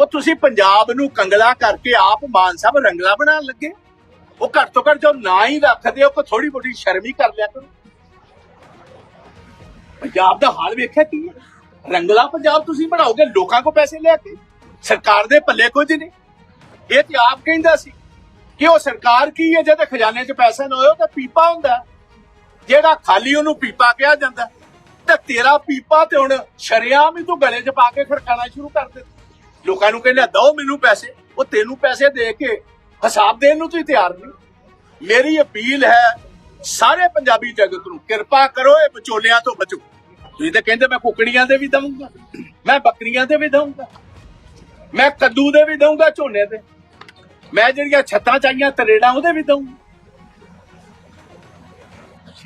ਉਹ ਤੁਸੀਂ ਪੰਜਾਬ ਨੂੰ ਕੰਗਲਾ ਕਰਕੇ ਆਪ ਮਾਨ ਸਾਹਿਬ ਰੰਗਲਾ ਬਣਾਉਣ ਲੱਗੇ। ਉਹ ਘੱਟ ਤੋਂ ਘੱਟ ਜੋ ਨਾ ਹੀ ਰੱਖਦੇ, ਉਹ ਕੋ ਥੋੜੀ ਬੋਟੀ ਸ਼ਰਮ ਕਰ ਲਿਆ ਕਰੋ। ਪੰਜਾਬ ਦਾ ਹਾਲ ਵੇਖਿਆ ਕੀ ਹੈ? ਰੰਗਲਾ ਪੰਜਾਬ ਤੁਸੀਂ ਬਣਾਓਗੇ, ਲੋਕਾਂ ਕੋ ਪੈਸੇ ਲੈ ਕੇ? ਸਰਕਾਰ ਦੇ ਪੱਲੇ ਕੁਝ ਨਹੀਂ। ਇਹ ਤੇ ਆਪ ਕਹਿੰਦਾ ਸੀ ਕਿ ਉਹ ਸਰਕਾਰ ਕੀ ਹੈ ਜਦ ਖਜ਼ਾਨੇ 'ਚ ਪੈਸਾ ਨਾ ਹੋਏ ਤਾਂ ਪੀਪਾ ਹੁੰਦਾ। ਜਿਹੜਾ ਖਾਲੀ ਉਹਨੂੰ ਪੀਪਾ ਕਿਹਾ ਜਾਂਦਾ। ਹੈ। ਤੇ ਤੇਰਾ ਪੀਪਾ ਤੇ ਹੁਣ ਸ਼ਰਿਆਮ ਹੀ ਤੂੰ ਗਲੇ 'ਚ ਪਾ ਕੇ ਖੜਕਾਣਾ ਸ਼ੁਰੂ ਕਰ ਦਿੱਤਾ। ਲੋਕਾਂ ਨੂੰ ਕਹਿੰਦਾ ਦੋ ਮੈਨੂੰ ਪੈਸੇ। ਉਹ ਤੈਨੂੰ ਪੈਸੇ ਦੇ ਕੇ ਹਿਸਾਬ ਦੇਣ ਨੂੰ ਤੁਸੀਂ ਤਿਆਰ ਨਹੀਂ। ਮੇਰੀ ਅਪੀਲ ਹੈ, ਸਾਰੇ ਪੰਜਾਬੀ ਜਗਤ ਨੂੰ ਕਿਰਪਾ ਕਰੋ, ਇਹ ਵਿਚੋਲਿਆਂ ਤੋਂ ਬਚੋ। ਤੁਸੀਂ ਤਾਂ ਕਹਿੰਦੇ, ਮੈਂ ਕੁਕੜੀਆਂ ਦੇ ਵੀ ਦਊਂਗਾ, ਮੈਂ ਬੱਕਰੀਆਂ ਦੇ ਵੀ ਦਊਂਗਾ, ਮੈਂ ਕੱਦੂ ਦੇ ਵੀ ਦਊਂਗਾ, ਝੋਨੇ ਦੇ। ਮੈਂ ਜਿਹੜੀਆਂ ਛੱਤਾਂ ਚਾਹੀਆਂ, ਤਰੇੜਾਂ ਉਹਦੇ ਵੀ ਦਊਂਗਾ।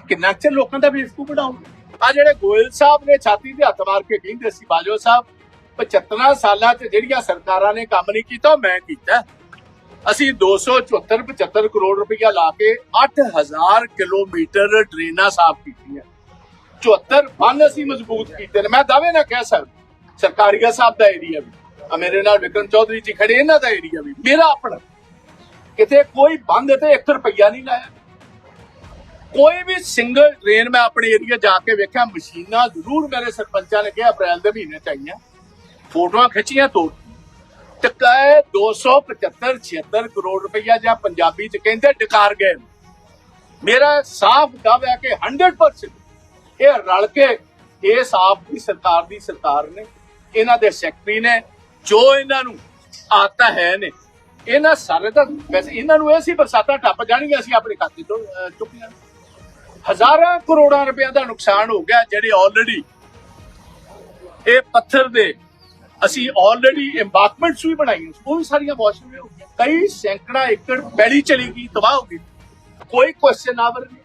ਕਿੰਨਾ ਚਿਰ ਲੋਕਾਂ ਦਾ ਬੇਵਕੂਫ ਬਣਾਉਂਗਾ ਆ ਜਿਹੜੇ ਗੋਇਲ ਸਾਹਿਬ ਨੇ ਛਾਤੀ ਤੇ ਹੱਥ ਮਾਰ ਕੇ ਕਹਿੰਦੇ ਸੀ ਬਾਜੋ ਸਾਹਿਬ 75 ਸਾਲਾਂ 'ਚ ਜਿਹੜੀਆਂ ਸਰਕਾਰਾਂ ਨੇ ਕੰਮ ਨਹੀਂ ਕੀਤਾ ਮੈਂ ਕੀਤਾ। ਅਸੀਂ 274 75 ਕਰੋੜ ਰੁਪਇਆ ਲਾ ਕੇ 8000 ਕਿਲੋਮੀਟਰ ਡਰੇਨਾਂ ਸਾਫ਼ ਕੀਤੀਆਂ। 74 ਬੰਨ ਅਸੀਂ ਮਜ਼ਬੂਤ ਕੀਤੇ ਨੇ। ਮੈਂ ਦਾਅਵੇ ਨਾਲ ਕਹਿ ਸਕਦਾ, ਸਰਕਾਰੀਆ ਸਾਹਿਬ ਦਾ ਏਰੀਆ ਵੀ ਮੇਰੇ ਨਾਲ ਵਿਕਰਮ ਚੌਧਰੀ ਜੀ ਖੜੇ, ਇਹਨਾਂ ਦਾ ਏਰੀਆ ਵੀ। ਮੇਰਾ ਆਪਣਾ, ਕਿਤੇ ਕੋਈ ਬੰਦ ਤੇ 1 ਰੁਪਈਆ ਨਹੀਂ ਲਾਇਆ। ਕੋਈ ਵੀ ਸਿੰਗਲ ਟ੍ਰੇਨ ਮੈਂ ਆਪਣੇ ਏਰੀਆ ਜਾ ਕੇ ਵੇਖਿਆ, ਮਸ਼ੀਨਾਂ ਜ਼ਰੂਰ ਮੇਰੇ ਸਰਪੰਚਾਂ ਨੇ ਕਿਹਾ, ਅਪ੍ਰੈਲ ਦੇ ਮਹੀਨੇ ਚ ਆਈਆਂ। ਫੋਟੋਆਂ ਖਿੱਚੀਆਂ ਤੋੜ ਤੇ ਕਹੇ 275 76 ਕਰੋੜ ਰੁਪਈਆ ਜਾਂ ਪੰਜਾਬੀ ਚ ਕਹਿੰਦੇ ਡਕਾਰ ਗਏ ਮੇਰਾ ਸਾਫ਼ ਦਾਅਵਾ ਹੈ ਕਿ 100% ਇਹ ਰਲ ਕੇ ਇਸ ਆਪ ਦੀ ਸਰਕਾਰ ਦੀ ਸਰਕਾਰ ਨੇ, ਇਹਨਾਂ ਦੇ ਸੈਕਟਰੀ ਨੇ, ਜੋ ਇਹਨਾਂ ਨੂੰ ਆਤਾ ਹੈ ਨੇ। ਇਹਨਾਂ ਸਾਰੇ ਦਾ ਵੈਸੇ ਇਹਨਾਂ ਨੂੰ ਇਹ ਸੀ ਬਰਸਾਤਾਂ ਟੱਪ ਜਾਣਗੀਆਂ, ਅਸੀਂ ਆਪਣੇ ਖਾਤੇ ਤੋਂ ਚੁੱਕੀਆਂ ਹਜ਼ਾਰਾਂ ਕਰੋੜਾਂ ਰੁਪਏ ਦਾ ਨੁਕਸਾਨ ਹੋ ਗਿਆ, ਜਿਹੜੇ ਆਲਰੇਡੀ ਇਹ ਪੱਥਰ ਦੇ ਅਸੀਂ ਆਲਰੇਡੀ ਐਮਬਾਕਮੈਂਟਸ ਵੀ ਬਣਾਈਆਂ ਉਹ ਵੀ ਸਾਰੀਆਂ ਵਾਸ਼ ਹੋ ਗਈਆਂ। ਕਈ ਸੈਂਕੜਾ ਏਕੜ ਪੈਲੀ ਚਲੀ ਗਈ, ਤਬਾਹ ਹੋ ਗਈ। ਕੋਈ ਕੁਐਸਚਨ ਆਵਰ ਨਹੀਂ,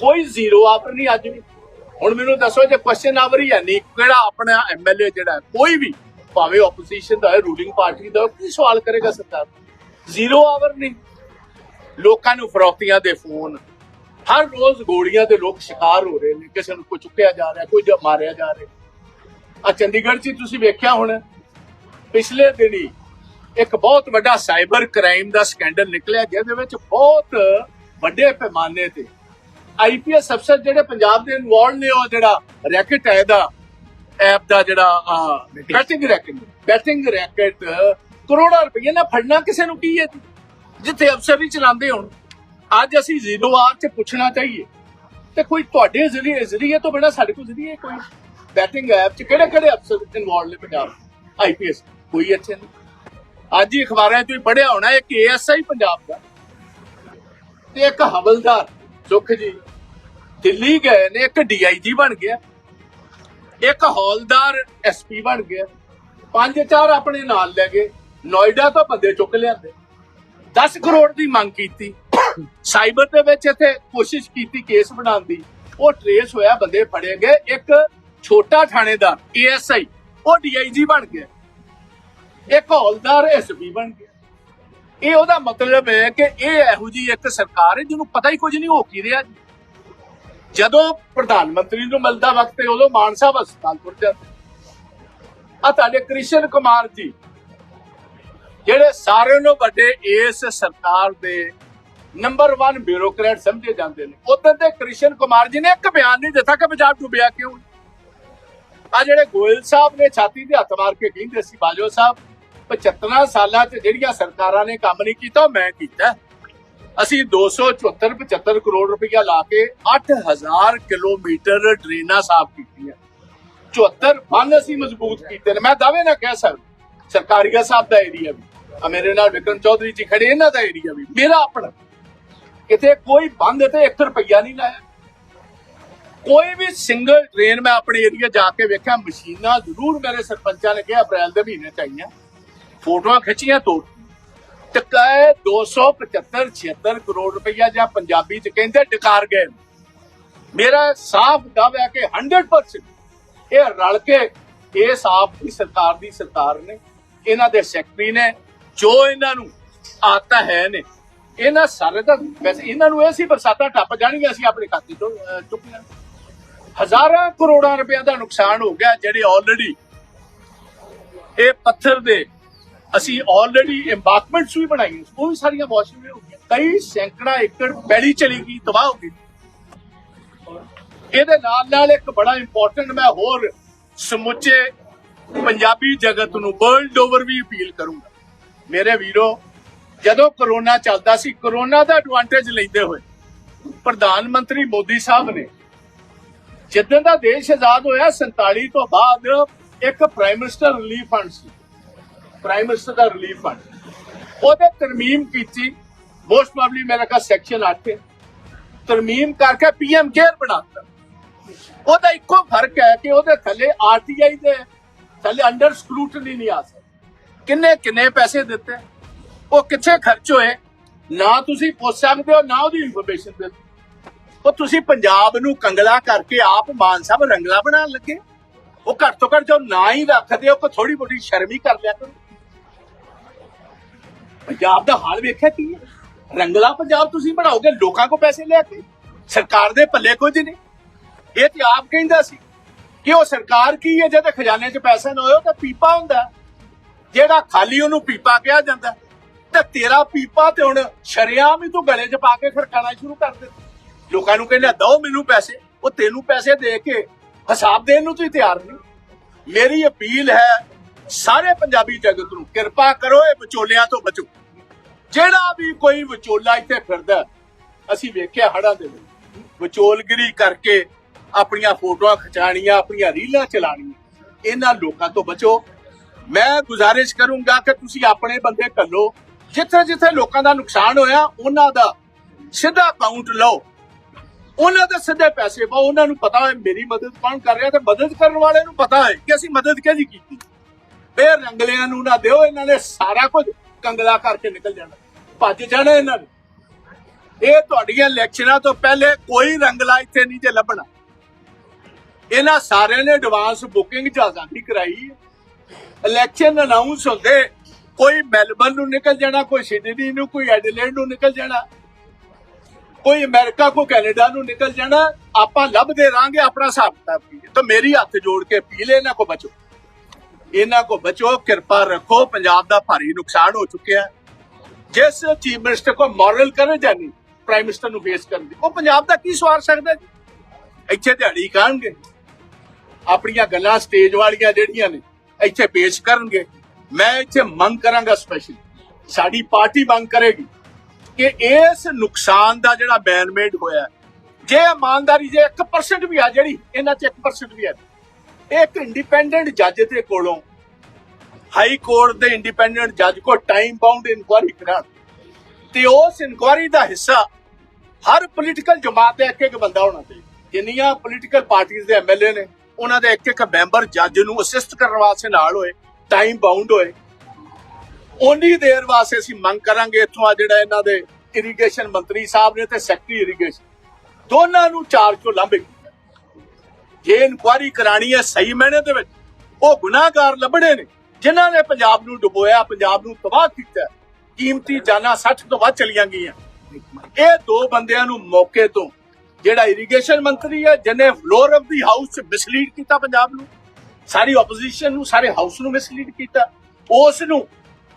ਕੋਈ ਜ਼ੀਰੋ ਆਵਰ ਨਹੀਂ ਅੱਜ ਵੀ। ਹੁਣ ਮੈਨੂੰ ਦੱਸੋ ਜੇ ਕੁਐਸਚਨ ਆਵਰ ਹੀ ਹੈ ਨਹੀਂ, ਕਿਹੜਾ ਆਪਣਾ ਐਮਐਲਏ ਜਿਹੜਾ ਕੋਈ ਵੀ, ਭਾਵੇਂ ਆਪੋਜੀਸ਼ਨ ਦਾ ਹੈ ਰੂਲਿੰਗ ਪਾਰਟੀ ਦਾ ਕੀ ਸਵਾਲ ਕਰੇਗਾ ਸਰਕਾਰ ਜ਼ੀਰੋ ਆਵਰ ਨਹੀਂ। ਲੋਕਾਂ ਨੂੰ ਫਰੋਖਤੀਆਂ ਦੇ ਫੋਨ। ਹਰ ਰੋਜ਼ ਗੋਲੀਆਂ ਦੇ ਲੋਕ ਸ਼ਿਕਾਰ ਹੋ ਰਹੇ ਨੇ, ਕਿਸੇ ਨੂੰ ਕੋਈ ਚੁੱਕਿਆ ਜਾ ਰਿਹਾ, ਕੋਈ ਮਾਰਿਆ ਜਾ ਰਿਹਾ। ਆ ਚੰਡੀਗੜ੍ਹ 'ਚ ਤੁਸੀਂ ਵੇਖਿਆ ਹੁਣ, ਪਿਛਲੇ ਦਿਨੀ ਇੱਕ ਬਹੁਤ ਵੱਡਾ ਸਾਈਬਰ ਕ੍ਰਾਈਮ ਦਾ ਸਕੈਂਡਲ ਨਿਕਲਿਆ, ਜਿਹਦੇ ਵਿੱਚ ਬਹੁਤ ਵੱਡੇ ਪੈਮਾਨੇ ਤੇ ਆਈਪੀਐਸ ਅਫਸਰ ਜਿਹੜੇ ਪੰਜਾਬ ਦੇ ਇਨਵੋਲਡ ਨੇ, ਉਹ ਜਿਹੜਾ ਰੈਕਟ ਹੈ ਇਹਦਾ ਐਪ ਦਾ ਜਿਹੜਾ ਬੈਟਿੰਗ ਰੈਕਟ ਬੈਟਿੰਗ ਰੈਕਟ ਕਰੋੜਾਂ ਰੁਪਏ ਨਾਲ ਫੜਨਾ ਕਿਸੇ ਨੂੰ ਕੀ ਹੈ ਜਿੱਥੇ ਅਫਸਰ ਹੀ ਚਲਾਉਂਦੇ ਹੋਣ। ਅੱਜ ਅਸੀਂ ਜ਼ੀਰੋ ਆਰ ਚ ਪੁੱਛਣਾ ਚਾਹੀਏ। ਤੇ ਕੋਈ ਤੁਹਾਡੇ ਜ਼ਰੀਏ ਜ਼ਰੀਏ ਤੋਂ ਬੜਾ ਸਾਡੇ ਕੋਲ ਜ਼ਰੀਏ ਕੋਈ ਬੈਟਿੰਗ ਐਪ ਚ ਕਿਹੜੇ ਕਿਹੜੇ ਅਫਸਰ ਇਨਵੋਲਡ ਨੇ ਪੰਜਾਬ ਆਈਪੀਐਸ ਕੋਈ ਅੱਛੇ ਨਹੀਂ। ਅੱਜ ਹੀ ਅਖਬਾਰਾਂ 'ਚ ਵੀ ਪੜਿਆ ਹੋਣਾ, ਇੱਕ ਏਐਸਆਈ ਪੰਜਾਬ ਦਾ ਤੇ ਇੱਕ ਹਵਲਦਾਰ, ਸੁਖ ਜੀ। ਦਿੱਲੀ ਗਏ ਨੇ, ਇੱਕ ਡੀਆਈਜੀ ਬਣ ਗਿਆ, ਇੱਕ ਹੌਲਦਾਰ ਐਸਪੀ ਬਣ ਗਿਆ। ਪੰਜ ਚਾਰ ਆਪਣੇ ਨਾਲ ਲੈ ਗਏ, ਨੋਇਡਾ ਤੋਂ ਬੰਦੇ ਚੁੱਕ ਲਿਆਂਦੇ। 10 ਕਰੋੜ ਦੀ ਮੰਗ ਕੀਤੀ। ਸਾਈਬਰ ਦੇ ਵਿੱਚ ਇੱਥੇ ਕੋਸ਼ਿਸ਼ ਕੀਤੀ ਕੇਸ ਬਣਾਉਣ ਦੀ। ਉਹ ਟ੍ਰੇਸ ਹੋਇਆ, ਬੰਦੇ ਫੜੇ ਗਏ। ਇੱਕ ਛੋਟਾ ਥਾਣੇਦਾਰ ਏਐਸਆਈ ਉਹ ਡੀਆਈਜੀ ਬਣ ਗਿਆ। ਇੱਕ ਹੌਲਦਾਰ ਐਸਪੀ ਬਣ ਗਿਆ। ਇਹ ਉਹਦਾ ਮਤਲਬ ਹੈ ਕਿ ਇਹ ਇਹੋ ਜੀ ਇੱਕ ਸਰਕਾਰ ਹੈ, ਜਿਹਨੂੰ ਪਤਾ ਹੀ ਕੁਝ ਨਹੀਂ ਹੋ ਕੀ ਰਿਹਾ। ਜੀ ਜਦੋਂ ਪ੍ਰਧਾਨ ਮੰਤਰੀ ਨੂੰ ਮਿਲਦਾ ਵਕਤ ਤੇ ਉਦੋਂ ਮਾਨ ਸਾਹਿਬ ਹਸਪਤਾਲ ਤੁਰ ਜਾਂਦੇ। ਆ ਤੁਹਾਡੇ ਕ੍ਰਿਸ਼ਨ ਕੁਮਾਰ ਜੀ, ਜਿਹੜੇ ਸਾਰਿਆਂ ਨੂੰ ਵੱਡੇ ਇਸ ਸਰਕਾਰ ਦੇ ਨੰਬਰ 1 ਬਿਊਰੋਕਰੇਟ ਸਮਝੇ ਜਾਂਦੇ ਨੇ। ਉਦੋਂ ਤੇ ਕ੍ਰਿਸ਼ਨ ਕੁਮਾਰ ਜੀ ਨੇ ਇੱਕ ਬਿਆਨ ਨਹੀਂ ਦਿੱਤਾ ਕਿ ਪੰਜਾਬ ਡੁੱਬਿਆ ਕਿਉਂ ਆ ਜਿਹੜੇ ਗੋਇਲ ਸਾਹਿਬ ਨੇ ਛਾਤੀ ਤੇ ਹੱਥ ਮਾਰ ਕੇ ਕਹਿੰਦੇ ਸੀ, ਬਾਜਵਾ ਸਾਹਿਬ 75 ਸਾਲਾਂ 'ਚ ਜਿਹੜੀਆਂ ਸਰਕਾਰਾਂ ਨੇ ਕੰਮ ਨਹੀਂ ਕੀਤਾ ਮੈਂ ਕੀਤਾ। ਅਸੀਂ 274 75 ਕਰੋੜ ਰੁਪਇਆ ਲਾ ਕੇ 8000 ਕਿਲੋਮੀਟਰ ਡਰੇਨਾਂ ਸਾਫ਼ ਕੀਤੀਆਂ। 74 ਬੰਨ ਅਸੀਂ ਮਜ਼ਬੂਤ ਕੀਤੇ ਨੇ। ਮੈਂ ਦਾਅਵੇ ਨਾਲ ਕਹਿ ਸਕਦਾ, ਸਰਕਾਰੀਆ ਸਾਹਿਬ ਦਾ ਏਰੀਆ ਵੀ, ਆ ਮੇਰੇ ਨਾਲ ਵਿਕਰਮ ਚੌਧਰੀ ਜੀ ਖੜੇ, ਇਹਨਾਂ ਦਾ ਏਰੀਆ ਵੀ। ਮੇਰਾ ਆਪਣਾ ਕਿਤੇ ਕੋਈ ਬੰਦ ਤੇ 1 ਰੁਪਈਆ ਨਹੀਂ ਲਾਇਆ। ਕੋਈ ਵੀ ਸਿੰਗਲ ਟ੍ਰੇਨ ਮੈਂ ਆਪਣੇ ਏਰੀਆ ਜਾ ਕੇ ਵੇਖਿਆ ਮਸ਼ੀਨਾਂ ਜ਼ਰੂਰ ਮੇਰੇ ਸਰਪੰਚਾਂ ਨੇ ਕਿਹਾ ਅਪ੍ਰੈਲ ਦੇ ਮਹੀਨੇ ਚ ਆਈਆਂ। ਫੋਟੋਆਂ ਖਿੱਚੀਆਂ ਤੋੜ ਤੇ ਕਹੇ 275 76 ਕਰੋੜ ਰੁਪਈਆ ਜਾਂ ਪੰਜਾਬੀ ਚ ਕਹਿੰਦੇ ਡਕਾਰ ਗਏ ਮੇਰਾ ਸਾਫ਼ ਦਾਅਵਾ ਹੈ ਕਿ 100% ਇਹ ਰਲ ਕੇ ਇਸ ਆਪ ਦੀ ਸਰਕਾਰ ਦੀ ਸਰਕਾਰ ਨੇ ਇਹਨਾਂ ਦੇ ਸੈਕਟਰੀ ਨੇ ਜੋ ਇਹਨਾਂ ਨੂੰ ਆਤਾ ਹੈ ਨੇ ਇਹਨਾਂ ਸਾਰੇ ਦਾ ਵੈਸੇ ਇਹਨਾਂ ਨੂੰ ਇਹ ਸੀ ਬਰਸਾਤਾਂ ਟੱਪ ਜਾਣਗੀਆਂ ਅਸੀਂ ਆਪਣੇ ਖਾਤੇ ਤੋਂ ਅਹ, ਚੁੱਕ ਜਾਣਾ ਹਜ਼ਾਰਾਂ ਕਰੋੜਾਂ ਰੁਪਏ ਦਾ ਨੁਕਸਾਨ ਹੋ ਗਿਆ ਜਿਹੜੇ ਆਲਰੇਡੀ ਇਹ ਪੱਥਰ ਦੇ ਅਸੀਂ ਆਲਰੇਡੀ ਇੰਬਾਕਮੈਂਟਸ ਵੀ ਬਣਾਈਆਂ ਉਹ ਵੀ ਸਾਰੀਆਂ ਵਾਸ਼ਿੰਗ ਹੋ ਗਈਆਂ। ਕਈ ਸੈਂਕੜਾ ਏਕੜ ਪੈਲੀ ਚਲੀ ਗਈ, ਤਬਾਹ ਹੋ ਗਈ। ਇਹਦੇ ਨਾਲ ਨਾਲ ਇੱਕ ਬੜਾ ਇੰਪੋਰਟੈਂਟ ਮੈਂ ਹੋਰ ਸਮੁੱਚੇ ਪੰਜਾਬੀ ਜਗਤ ਨੂੰ ਵਰਲਡ ਓਵਰ ਵੀ ਅਪੀਲ ਕਰੂੰਗਾ। ਮੇਰੇ ਵੀਰੋ, ਜਦੋਂ ਕਰੋਨਾ ਚੱਲਦਾ ਸੀ, ਕਰੋਨਾ ਦਾ ਐਡਵਾਂਟੇਜ ਲੈਂਦੇ ਹੋਏ ਪ੍ਰਧਾਨ ਮੰਤਰੀ ਮੋਦੀ ਸਾਹਿਬ ਨੇ ਜਿੱਦਾਂ ਦਾ ਦੇਸ਼ ਆਜ਼ਾਦ ਹੋਇਆ 47 ਤੋਂ ਬਾਅਦ ਇੱਕ ਪ੍ਰਾਈਮ ਮਿਨਿਸਟਰ ਰਿਲੀਫ ਫੰਡ ਸੀ। ਪ੍ਰਾਈਮ ਮਿਨਿਸਟਰ ਦਾ ਰਿਲੀਫ ਫੰਡ ਉਹਦੇ ਤਰਮੀਮ ਕੀਤੀ। ਮੋਸਟ ਪ੍ਰੋਬਬਲੀ ਮੇਰਾ ਕਾ ਸੈਕਸ਼ਨ 8 ਹੈ ਤਰਮੀਮ ਕਰਕੇ ਪੀਐਮ ਕੇਅਰ ਬਣਾਤਾ ਉਹਦਾ ਇੱਕੋ ਫ਼ਰਕ ਹੈ ਕਿ ਉਹਦੇ ਥੱਲੇ ਆਰਟੀਆਈ ਦੇ ਥੱਲੇ ਅੰਡਰ ਸਕਰੂਟਨੀ ਨਹੀਂ ਆ ਸਕਦਾ। ਕਿੰਨੇ ਕਿੰਨੇ ਪੈਸੇ ਦਿੱਤੇ? ਉਹ ਕਿੱਥੇ ਖਰਚ ਹੋਏ? ਨਾ ਤੁਸੀਂ ਪੁੱਛ ਸਕਦੇ ਹੋ, ਨਾ ਉਹਦੀ ਇਨਫੋਰਮੇਸ਼ਨ ਦੇ ਉਹ ਤੁਸੀਂ ਪੰਜਾਬ ਨੂੰ ਕੰਗਲਾ ਕਰਕੇ ਆਪ ਮਾਨ ਸਾਹਿਬ ਰੰਗਲਾ ਬਣਾਉਣ ਲੱਗੇ? ਉਹ ਘੱਟ ਤੋਂ ਘੱਟ ਜੋ ਨਾ ਹੀ ਰੱਖਦੇ ਹੋ ਕੋ ਥੋੜੀ ਬੋੜੀ ਸ਼ਰਮ ਕਰ ਲਿਆ ਕਰੋ। ਪੰਜਾਬ ਦਾ ਹਾਲ ਵੇਖਿਆ ਕੀ ਹੈ? ਰੰਗਲਾ ਪੰਜਾਬ ਤੁਸੀਂ ਬਣਾਓਗੇ, ਲੋਕਾਂ ਕੋ ਪੈਸੇ ਲੈ ਕੇ? ਸਰਕਾਰ ਦੇ ਪੱਲੇ ਕੁਝ ਨਹੀਂ। ਇਹ ਤੇ ਆਪ ਕਹਿੰਦਾ ਸੀ ਕਿ ਉਹ ਸਰਕਾਰ ਕੀ ਹੈ, ਜਿਹਦੇ ਖਜ਼ਾਨੇ 'ਚ ਪੈਸਾ ਨਾ ਹੋਏ ਤਾਂ ਪੀਪਾ ਹੁੰਦਾ। ਜਿਹੜਾ ਖਾਲੀ ਉਹਨੂੰ ਪੀਪਾ ਕਿਹਾ ਜਾਂਦਾ। ਤੇ ਤੇਰਾ ਪੀਪਾ ਤੇ ਹੁਣ ਸ਼ਰਿਆਮ ਹੀ ਤੂੰ ਗਲੇ 'ਚ ਪਾ ਕੇ ਖੜਕਾਣਾ ਸ਼ੁਰੂ ਕਰ ਦਿੱਤਾ। ਲੋਕਾਂ ਨੂੰ ਕਹਿੰਦਾ ਦਓ ਮੈਨੂੰ ਪੈਸੇ। ਉਹ ਤੈਨੂੰ ਪੈਸੇ ਦੇ ਕੇ ਹਿਸਾਬ ਦੇਣ ਨੂੰ ਤੁਸੀਂ ਤਿਆਰ ਨਹੀਂ। ਮੇਰੀ ਅਪੀਲ ਹੈ, ਸਾਰੇ ਪੰਜਾਬੀ ਜਗਤ ਨੂੰ ਕਿਰਪਾ ਕਰੋ, ਇਹ ਵਿਚੋਲਿਆਂ ਤੋਂ ਬਚੋ। ਜਿਹੜਾ ਵੀ ਕੋਈ ਵਿਚੋਲਾ ਇੱਥੇ ਫਿਰਦਾ, ਅਸੀਂ ਵੇਖਿਆ ਹੜਾਂ ਦੇ ਵਿੱਚ। ਵਿਚੋਲਗਿਰੀ ਕਰਕੇ ਆਪਣੀਆਂ ਫੋਟੋਆਂ ਖਿਚਾਣੀਆਂ ਆਪਣੀਆਂ ਰੀਲਾਂ ਚਲਾਣੀਆਂ ਇਹਨਾਂ ਲੋਕਾਂ ਤੋਂ ਬਚੋ। ਮੈਂ ਗੁਜ਼ਾਰਿਸ਼ ਕਰੂੰਗਾ ਕਿ ਤੁਸੀਂ ਆਪਣੇ ਬੰਦੇ ਕੱਲੋ ਜਿੱਥੇ ਜਿੱਥੇ ਲੋਕਾਂ ਦਾ ਨੁਕਸਾਨ ਹੋਇਆ, ਉਹਨਾਂ ਦਾ ਸਿੱਧਾ ਅਕਾਊਂਟ ਲਓ। ਉਹਨਾਂ ਦੇ ਸਿੱਧੇ ਪੈਸੇ ਪਾਓ, ਉਹਨਾਂ ਨੂੰ ਪਤਾ ਹੈ ਮੇਰੀ ਮਦਦ ਕੌਣ ਕਰ ਰਿਹਾ ਤੇ ਮਦਦ ਕਰਨ ਵਾਲੇ ਨੂੰ ਪਤਾ ਹੈ ਕਿ ਅਸੀਂ ਮਦਦ ਕਿਹਦੀ ਕੀਤੀ। ਫੇਰ ਰੰਗਲਿਆਂ ਨੂੰ ਨਾ ਦਿਓ, ਇਹਨਾਂ ਨੇ ਸਾਰਾ ਕੁਝ ਕੰਗਲਾ ਕਰਕੇ ਨਿਕਲ ਜਾਣਾ। ਭੱਜ ਜਾਣਾ ਇਹਨਾਂ ਨੇ। ਇਹ ਤੁਹਾਡੀਆਂ ਇਲੈਕਸ਼ਨਾਂ ਤੋਂ ਪਹਿਲੇ ਕੋਈ ਰੰਗਲਾ ਇੱਥੇ ਨਹੀਂ ਜੇ ਲੱਭਣਾ। ਇਹਨਾਂ ਸਾਰਿਆਂ ਨੇ ਐਡਵਾਂਸ ਬੁਕਿੰਗ ਜਹਾਜ਼ਾਂ ਦੀ ਕਰਾਈ ਇਲੈਕਸ਼ਨ ਅਨਾਉਂਸ ਹੁੰਦੇ, ਕੋਈ ਮੈਲਬਨ ਨੂੰ ਨਿਕਲ ਜਾਣਾ, ਕੋਈ ਸਿਡਨੀ ਨੂੰ, ਕੋਈ ਐਡਲੇਡ ਨੂੰ ਨਿਕਲ ਜਾਣਾ। ਕੋਈ ਅਮਰੀਕਾ ਕੋ ਕੈਨੇਡਾ ਨੂੰ ਨਿਕਲ ਜਾਣਾ, ਆਪਾਂ ਲੱਭਦੇ ਰਾਂਗੇ ਆਪਣਾ ਹਿਸਾਬ ਕਿਤਾਬ ਕੀ ਤਾਂ ਮੇਰੀ ਹੱਥ ਜੋੜ ਕੇ ਅਪੀਲ ਹੈ, ਇਹਨਾਂ ਕੋ ਬਚੋ। ਇਹਨਾਂ ਕੋ ਬਚੋ, ਕਿਰਪਾ ਰੱਖੋ, ਪੰਜਾਬ ਦਾ ਭਾਰੀ ਨੁਕਸਾਨ ਹੋ ਚੁੱਕਿਆ ਜਿਸ ਚੀਫ ਮਿਨਿਸਟਰ ਕੋ ਮੋਰਲ ਕਰੋ ਜਾਨੀ ਪ੍ਰਾਈਮ ਮਿਨਿਸਟਰ ਨੂੰ ਫੇਸ ਕਰਨ ਦੀ, ਉਹ ਪੰਜਾਬ ਦਾ ਕੀ ਸਵਾਰ ਸਕਦਾ ਜੀ? ਇੱਥੇ ਦਿਹਾੜੀ ਕਾਣਗੇ ਆਪਣੀਆਂ ਗੱਲਾਂ ਸਟੇਜ ਵਾਲੀਆਂ ਜਿਹੜੀਆਂ ਨੇ, ਇੱਥੇ ਪੇਸ਼ ਕਰਨਗੇ। ਮੈਂ ਇੱਥੇ ਮੰਗ ਕਰਾਂਗਾ ਸਪੈਸ਼ਲ ਸਾਡੀ ਪਾਰਟੀ ਮੰਗ ਕਰੇਗੀ। ਕਿ ਇਸ ਨੁਕਸਾਨ ਦਾ ਜਿਹੜਾ ਬੈਨਮੇਡ ਹੋਇਆ ਜੇ ਇਮਾਨਦਾਰੀ ਜੇ 1% ਵੀ ਆ ਜਿਹੜੀ, ਇਹਨਾਂ ਚ 1% ਵੀ ਹੈ ਇੱਕ ਇੰਡੀਪੈਂਡੈਂਟ ਜੱਜ ਦੇ ਕੋਲੋਂ ਹਾਈ ਕੋਰਟ ਦੇ ਇੰਡੀਪੈਂਡੈਂਟ ਜੱਜ ਕੋ ਟਾਈਮ ਬਾਉਂਡ ਇਨਕੁਆਰੀ ਕਰਾਉਣ ਤੇ ਉਸ ਇਨਕੁਆਰੀ ਦਾ ਹਿੱਸਾ ਹਰ ਪੋਲੀਟੀਕਲ ਜਮਾਤ ਦਾ ਇੱਕ ਇੱਕ ਬੰਦਾ ਹੋਣਾ ਚਾਹੀਦਾ। ਜਿੰਨੀਆਂ ਪੋਲੀਟੀਕਲ ਪਾਰਟੀਆਂ ਦੇ ਐਮਐਲਏ ਨੇ, ਉਹਨਾਂ ਦੇ ਇੱਕ ਇੱਕ ਮੈਂਬਰ ਜੱਜ ਨੂੰ ਅਸਿਸਟ ਕਰਨ ਵਾਸਤੇ ਨਾਲ ਹੋਏ ਟਾਈਮ ਬਾਉਂਡ ਹੋਏ ਉਨੀ ਦੇਰ ਵਾਸਤੇ ਅਸੀਂ ਮੰਗ ਕਰਾਂਗੇ ਇੱਥੋਂ ਆ ਜਿਹੜਾ ਇਹਨਾਂ ਦੇ ਇਰੀਗੇਸ਼ਨ ਮੰਤਰੀ ਸਾਹਿਬ ਨੇ ਤੇ ਸੈਕਟਰੀ ਇਰੀਗੇਸ਼ਨ ਦੋਨਾਂ ਨੂੰ ਚਾਰਜ ਤੋਂ ਲਾਂਭੇ ਜੇ ਇਨਕੁਆਰੀ ਕਰਾਣੀ ਹੈ ਸਹੀ ਮਾਇਨੇ ਦੇ ਵਿੱਚ, ਉਹ ਗੁਨਾਹਗਾਰ ਲੱਭਣੇ ਨੇ। ਜਿਨ੍ਹਾਂ ਨੇ ਪੰਜਾਬ ਨੂੰ ਡੁਬੋਇਆ, ਪੰਜਾਬ ਨੂੰ ਤਬਾਹ ਕੀਤਾ, ਕੀਮਤੀ ਜਾਨਾਂ 60 ਤੋਂ ਵੱਧ ਚਲੀਆਂ ਗਈਆਂ। ਇਹ ਦੋ ਬੰਦਿਆਂ ਨੂੰ ਮੌਕੇ ਤੋਂ ਜਿਹੜਾ ਇਰੀਗੇਸ਼ਨ ਮੰਤਰੀ ਹੈ, ਜਿਹਨੇ ਫਲੋਰ ਆਫ ਦੀ ਹਾਊਸ ਚ ਮਿਸਲੀਡ ਕੀਤਾ ਪੰਜਾਬ ਨੂੰ, ਸਾਰੀ ਆਪੋਜੀਸ਼ਨ ਨੂੰ, ਸਾਰੇ ਹਾਊਸ ਨੂੰ ਮਿਸਲੀਡ ਕੀਤਾ। ਉਸ ਨੂੰ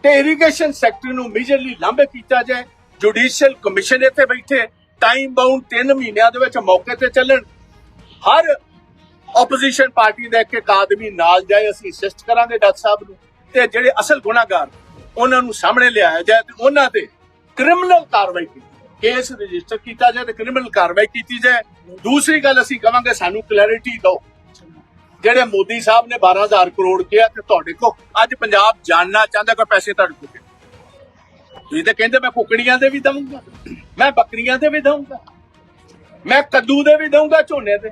ਤੇ ਇਰੀਗੇਸ਼ਨ ਸੈਕਟਰ ਨੂੰ ਮੇਜਰਲੀ ਲਾਂਭੇ ਕੀਤਾ ਜਾਏ। ਜੁਡੀਸ਼ੀਅਲ ਕਮਿਸ਼ਨ ਇੱਥੇ ਬੈਠੇ ਟਾਈਮ ਬਾਉਂਡ 3 ਮਹੀਨਿਆਂ ਦੇ ਵਿੱਚ ਮੌਕੇ ਤੇ ਚੱਲਣ। ਹਰ ਆਪੋਜੀਸ਼ਨ ਪਾਰਟੀ ਦਾ ਇੱਕ ਇੱਕ ਆਦਮੀ ਨਾਲ ਜਾਏ, ਅਸੀਂ ਅਸਿਸਟ ਕਰਾਂਗੇ ਡਾਕਟਰ ਸਾਹਿਬ ਨੂੰ। ਤੇ ਜਿਹੜੇ ਅਸਲ ਗੁਨਾਹਗਾਰ ਉਹਨਾਂ ਨੂੰ ਸਾਹਮਣੇ ਲਿਆਇਆ ਜਾਏ ਤੇ ਉਹਨਾਂ ਤੇ ਕ੍ਰਿਮੀਨਲ ਕਾਰਵਾਈ ਕੀਤੀ ਕੇਸ ਰਜਿਸਟਰ ਕੀਤਾ ਜਾਏ ਤੇ ਕ੍ਰਿਮੀਨਲ ਕਾਰਵਾਈ ਕੀਤੀ ਜਾਏ। ਦੂਸਰੀ ਗੱਲ ਅਸੀਂ ਕਵਾਂਗੇ, ਸਾਨੂੰ ਕਲੈਰਿਟੀ ਦਿਓ। ਜਿਹੜੇ ਮੋਦੀ ਸਾਹਿਬ ਨੇ 12000 ਕਰੋੜ ਕਿਹਾ ਤੇ ਤੁਹਾਡੇ ਕੋ ਅੱਜ ਪੰਜਾਬ ਜਾਣਨਾ ਚਾਹੁੰਦਾ ਕੋਈ ਪੈਸੇ ਤੁਹਾਡੇ ਕੋਲ ਤੁਸੀਂ ਤਾਂ ਕਹਿੰਦੇ ਮੈਂ ਕੁਕੜੀਆਂ ਦੇ ਵੀ ਦਊਂਗਾ, ਮੈਂ ਬੱਕਰੀਆਂ ਦੇ ਵੀ ਦਊਂਗਾ, ਮੈਂ ਕੱਦੂ ਦੇ ਵੀ ਦਊਂਗਾ, ਝੋਨੇ ਦੇ।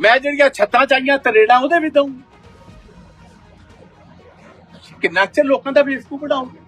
ਮੈਂ ਜਿਹੜੀਆਂ ਛੱਤਾਂ ਚਾਹੀਆਂ, ਤਰੇੜਾਂ ਉਹਦੇ ਵੀ ਦਊਂਗਾ। ਕਿੰਨਾ ਚਿਰ ਲੋਕਾਂ ਦਾ ਬੇਵਕੂਫ ਬਣਾਉਂਗੇ